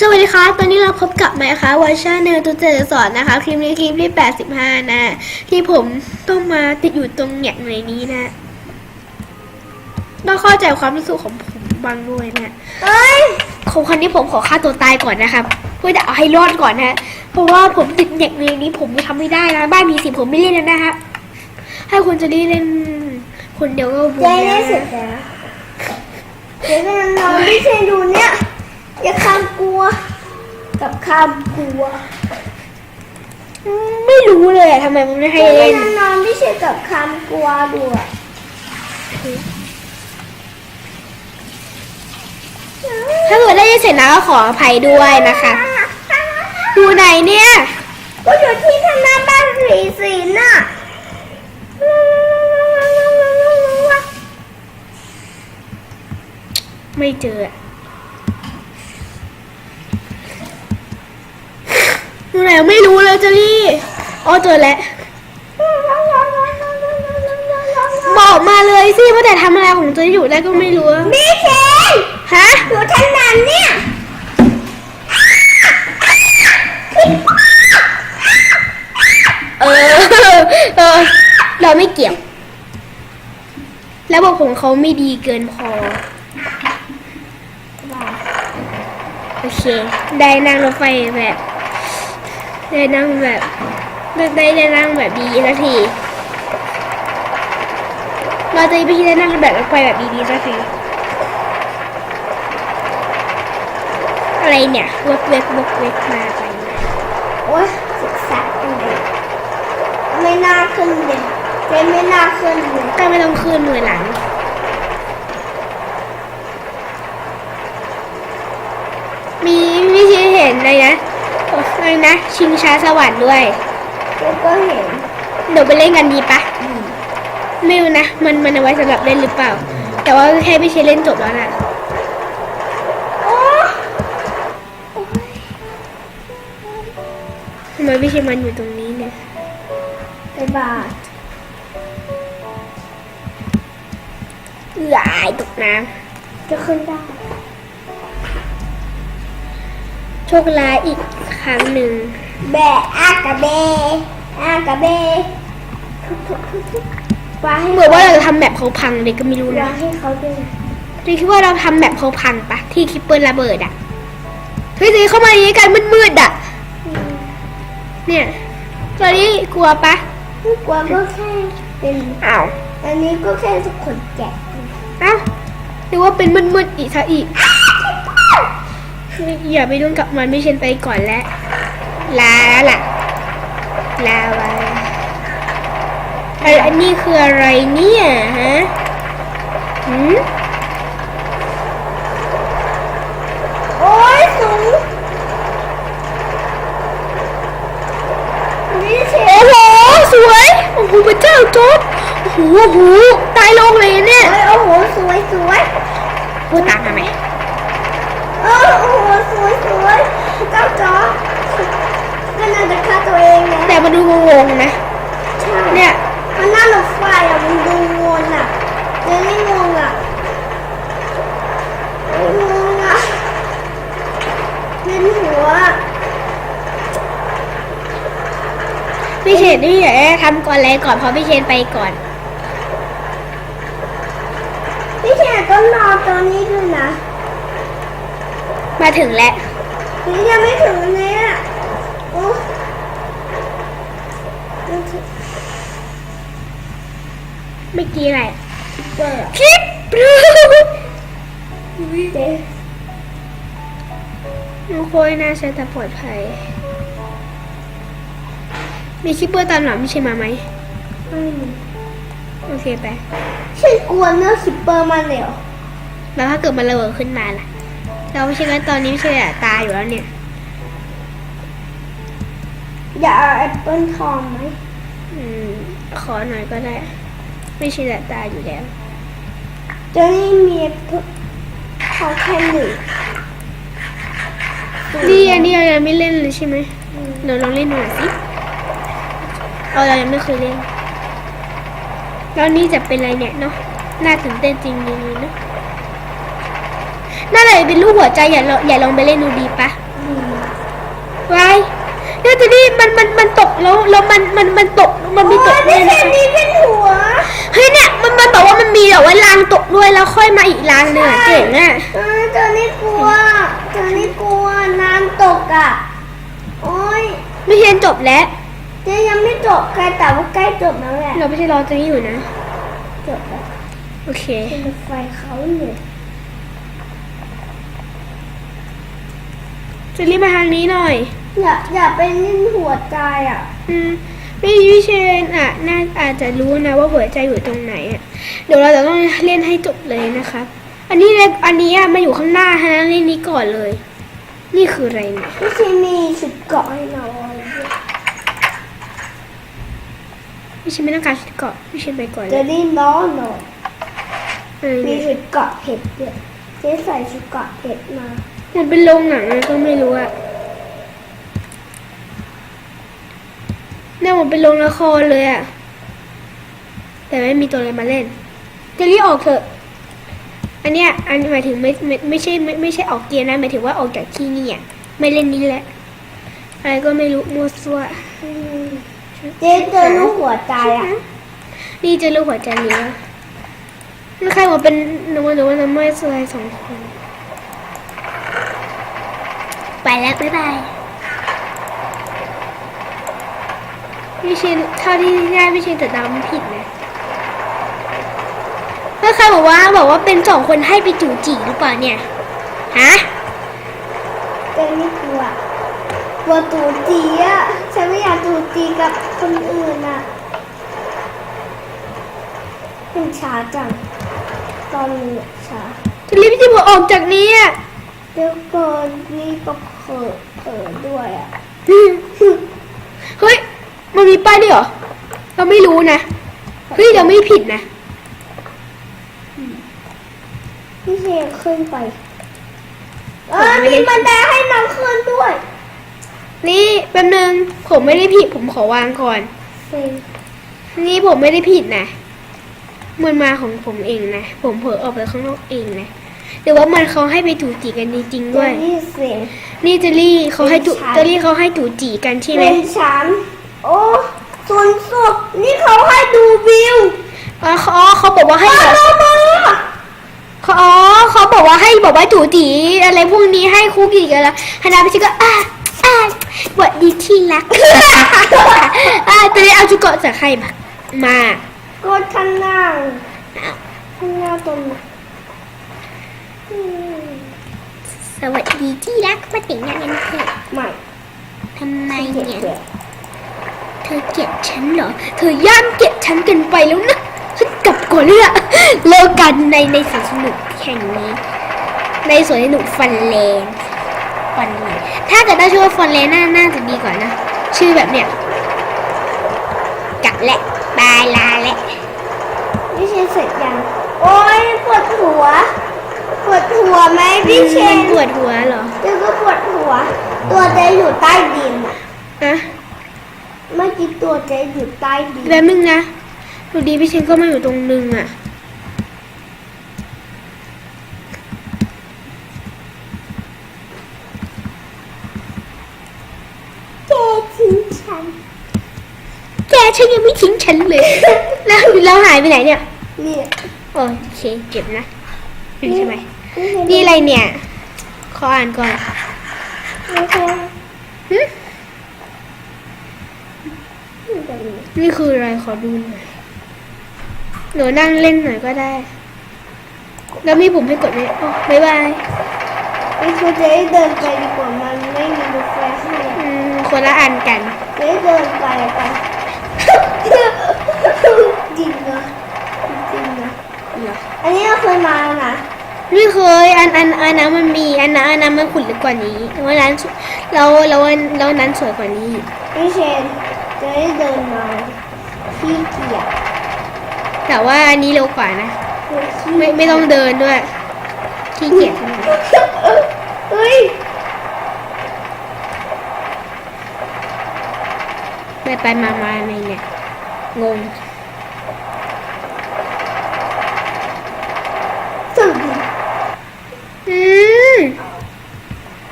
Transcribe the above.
สวัสดีครับตอนนี้เราพบกับไมค์คะวอร์ชันเนอร์ตูเจอสอนนะคะ คลิปนี้คลิปที่ 85 นะ ที่ผมต้องมาติดอยู่ตรงแหนกในนี้นะต้องเข้าใจความรู้สึกของผมบ้างด้วยนะเอ้ยของคันนี้ผมขอฆ่าตัวตายก่อนนะครับเพื่อจะเอาให้รอดก่อนนะ เพราะว่าผมติดแหนกในนี้ผมทำไม่ได้นะ บ้านมีสิผมไม่เล่นแล้วนะครับให้คุณจะได้เล่นคนเดียวก็บุญเจ๊นะได้เสร็จแล้วเจ๊กำลังนอนไม่ใช่ดูเนี่ย อย่าข้ามกลัว กับข้ามกลัว ไม่รู้เลยอะทำไมมันไม่ให้เจ๊เล่นกำลังนอนไม่ใช่กับข้ามกลัวดูอะถ้าเกิดได้ยินเสียงนะก็ขออภัยด้วยนะคะอยู่ไหนเนี่ย ก็อยู่ที่ธนาบ้านสีสีน่ะไม่เจอ อะอยู่ไหนไม่รู้เลยเจอรี่อ๋อเจอแล้วบอกมาเลยสิว่าแต่ทำอะไรของเจอรี่อยู่ได้ก็ไม่รู้อะมีเคนฮะอยู่ทางนั้นเนี่ยเออเออเราไม่เกี่ยวแล้วบอกผมเขาไม่ดีเกินพอ โอเค ได้นั่งรถไฟแบบ ได้นั่งแบบได้ได้ได้นั่งแบบดีสักทีเราจะไปที่ได้นั่งแบบรถไฟแบบดีๆสักทีอะไรเนี่ยวกเวกวกเวกมาไปมาโอ๊ยศึกษาตรงนี้ไม่น่าขึ้นเลยเจ๊ไม่น่าขึ้นเลยก็ไม่ต้องขึ้นมือหลังมีวิธีเห็นเลยนะ อะไรนะ ชิงช้าสวรรค์ด้วยเจ๊ก็เห็น เดี๋ยวไปเล่นกันดีปะไม่รู้นะ มันมันเอาไว้สำหรับเล่นหรือเปล่า แต่ว่าแค่พี่เชยร์เล่นจบแล้วน่ะโอ้ทำไมพี่เชยร์มันอยู่ตรงนี้เนี่ยไปบาทเอื้ออายตกน้จะขึ้นได้ โชคร้ายอีกครั้งหนึ่ง แบะอากาเบอากาเบทุกทุกทุกทุกวางให้เหมือนว่าเราจะทำแบบเขาพังเลยก็ไม่รู้วานะงให้เขาด้วยนะเจคิดว่าเราทำแบบเขาพังปะที่คิปเปิลระเบิดอะเฮ้ยเจเข้ามาอย่างนี้กันมืดๆอะเนี่ยตอนนี้กลัวปะไม่กลัวก็แค่เป็นอ้าวอันนี้ก็แค่สุกขนแกะอ้าวหรือว่าเป็นมืดๆอีกซะอีกเฮ้ย อย่าไปยุ่งกับมันไม่เช่นไปก่อนแล้ว ลาแล้วล่ะ ลาวาไอ้อันนี้คืออะไรเนี่ยฮะหืมโอ้ยสูงนี่เชโอ้ฟโห สวย โอ้โหพระเจ้าจบโอ้โหโอ้โหตายลงเลยเนี่ย โอ้ยโอ้โห สวยสวยพูดตามมาไหม เออโอ้โหสวยสวยเจ้าจ๋อก็น่าจะฆ่าตัวเองไงแต่มาดูงงๆนะ ใช่เนี่ยมันน่ารถไฟอะมันดูงงอะเจ๊ไม่งงอะไม่งงอะเล่นหัวพี่เชนนี่เดี๋ยวทำก่อนเลยก่อนเพราะพี่เชนไปก่อน พี่แขกก็รอตอนนี้ด้วยนะ มาถึงแล้ว นี่ยังไม่ถึงเนี่ยโอ้เมื่อกี้อะไรเปิดคลิปเจ๊น้องโคยน่าใช้แต่ปลอดภัย มีคิปเปอร์ตามหลังไม่ใช่มาไหมไม่มีโอเคไป ฉันกลัวเนื้อคิปเปอร์มันเลยเหรอแล้วถ้าเกิดมันระเบิดขึ้นมาล่ะ เราไม่ใช่งั้นตอนนี้ไม่ใช่อะตายอยู่แล้วเนี่ย อยากเอาแอปเปิลทองไหมอืม ขอหน่อยก็ได้ ไม่ใช่แต่ตายอยู่แล้วเจะนี่มีแอปเปิลทองแค่หนึ่งนี่อันนี้เรายังไม่เล่นเลยใช่ไหมเดี๋ยวลองเล่นดูหน่อยสิเอาเรายังไม่เคยเล่นแล้วนี่จะเป็นอะไรเนี่ยเนาะน่าตื่นเต้นจริงๆเลยเนาะ น่าเลยเป็นรูปหัวใจอย่าลองอย่าลองไปเล่นดูดีปะไไว้น่าจะนี่มันมันมันตกแล้วแล้วมันมันมันตกมันมีตกโอ้ด้วยยพี่เชนะนมีเป็นหัวเฮ้ยเนี่ยมันมันบอกว่ามันมีแบบว่ารางตกด้วยแล้วค่อยมาอีกรางหนึ่งอะเจ๋งอะเออเจอนี่กลัวเจอนี่กลัวน้ำตกอะโอ้ยไม่เรียนจบแล้วเจ๊ยังไม่จบใครแต่ว่าใกล้จบแล้วแหละเราไม่ใช่รอจะนี่อยู่นะจบแล้วโอเคเป็นรถไฟเขาเนี่ย จะรีบมาทางนี้หน่อย อย่าอย่าไปนิ่นหัวใจอะ อืมพี่วิเชนอะน่าอาจจะรู้นะว่าหัวใจอยู่ตรงไหนอะ เดี๋ยวเราจะต้องเล่นให้จบเลยนะครับอันนี้เลยอันนี้อะมาอยู่ข้างหน้าฮะเล่นนี้ก่อนเลย นี่คืออะไรเนี่ยพี่เชนมีชุดเกาะให้เราอะไรด้วยพี่เชนไม่ต้องการชุดเกาะพี่เชนไปก่อนเลจะยรีบน้องหน่อยเออมีเนี่ยชุดเกาะเห็ดด้วยเจ๊ใส่ชุดเกาะเห็ดมา มันเป็นโรงหนังอะไรก็ไม่รู้อะเนี่ยมันเป็นโรงละครเลยอะแต่ไม่มีตัวอะไรมาเล่นจะรีบออกเถอะ อันเนี้ยอันหมายถึงไม่ไม่ไม่ใช่ไม่ไม่ใช่ออกเกียร์นะหมายถึงว่าออกจากที่นี่อะไม่เล่นนี้แหละ อะไรก็ไม่รู้มั่วซั่วอืมเจ๊เจอลูกหัวใจอะ นี่เจะรู้หัวใจเนี้ยมันใครบอกเป็นหนูหนูว่าจะไม่สวยสองคนไป แล้ว บ๊ายบายพี่เชนเท่าที่ได้พี่เชนแต่เดาไม่ผิดนะแล้วใครบอกว่าบอกว่าเป็นสองคนให้ไปจูจีหรือเปล่าเนี่ย ฮะเจ๊ไม่กลัวกลัวตูจีอะฉันไม่อยากตูจีกับคนอื่นอะเป็นช้าจัง ตอนนี้อะช้าจะรีบที่บอกออกจากนี้อะเดี๋ยวก่อนนี่ก็ เผลอเผลอด้วยอะเฮ้ย มันมีป้ายด้วยเหรอ เราไม่รู้นะ เฮ้ย เราไม่ผิดนะ พี่เชนขึ้นไป เออมีบันไดให้น้องขึ้นด้วย นี่แป๊บนึง ผมไม่ได้ผิด ผมขอวางก่อนเซ็งนี่ผมไม่ได้ผิดนะมันมาของผมเองนะ ผมเผลอออกไปข้างนอกเองนะ หรือว่ามันเขาให้ไปจูจีกันจริงๆด้วย นี่เสียง นี่เจลลี่เขาให้จูเป็นฉันเจลลี่เขาให้จูจีกันใช่ไหมเป็นฉันโอ้ส่วนสุดนี่เขาให้ดูวิวอ๋อเขาอ๋อเขาบอกว่าให้มาแบบมามา เขาอ๋อเขาบอกว่าให้บอกว่าจูจีอะไรพวกนี้ให้คุกกี้กันแล้วฮานาพิชิก็อะอะสวัสดีที่รัก อะเจลลี่เอาชุดเกาะจากใครมา มา ก็ท่านนั่งท่านนั่งตรงนี้อืม สวัสดีที่รักมาแต่งงานกันเถอะไม่ทำไมเจ็บเนี่ยเจ็บเธอเกลียดฉันเหรอ เธอย่ามเกลียดฉันเกินไปแล้วนะฉันกลับก่อนเลยอะเลิกกันในในสวนสนุกแห่งนี้ ในสวนสนุกฟันเลนฟันเลนถ้าเกิดได้ชื่อว่าฟันเลนน่าน่าจะดีกว่านะ ชื่อแบบเนี้ยกลับแหละบายลาแหละพี่เชนเสร็จยัง โอ้ยปวดหัวปวด หัวไหมพี่เชนปวดหัวเหรอเจ๊ก็ปวดหัว ตัวเจ๊อยู่ใต้ดินอะอะเมื่อกี้ตัวเจ๊อยู่ใต้ดินแป๊บนึงนะดูดีพี่เชนก็มาอยู่ตรงนึงอะเจ๊ทิ้งฉันแกฉันยังไม่ทิ้งฉันเลย แล้วแล้วหายไปไหนเนี่ย เนี่ย โอเคเก็บนะนี่ใช่ไหม นี่อะไรเนี่ย ขออ่านก่อนไม่ใช่หึไม่เป็นไรนี่คืออะไรขอดูหน่อย หนูนั่งเล่นหน่อยก็ได้ แล้วมีผมให้กดไหมโอ้บ๊ายบายไอ้ตัวเจ๊เดินไปดีกว่ามันไม่มีรถไฟให้อืมคนละอันกันเจ๊เดินไปกันจริงนะจริงนะเหรออันนี้เราเคยมาแล้วนะ ไม่เคยอันอันอันนั้นมันมีอันนั้นอันนั้นมันขุ่นลึกกว่านี้วันนั้นเราเราเรานั้นสวยกว่านี้พี่เชนเจ๊เดินมาขี้เกียจแต่ว่าอันนี้เร็วกว่านะเจ๊ขี้ไม่ไม่ต้องเดินด้วยขี้เกียจขนาดนั้นเฮ้ยไปไปมามาอะไรเนี่ยงง Mm-hmm.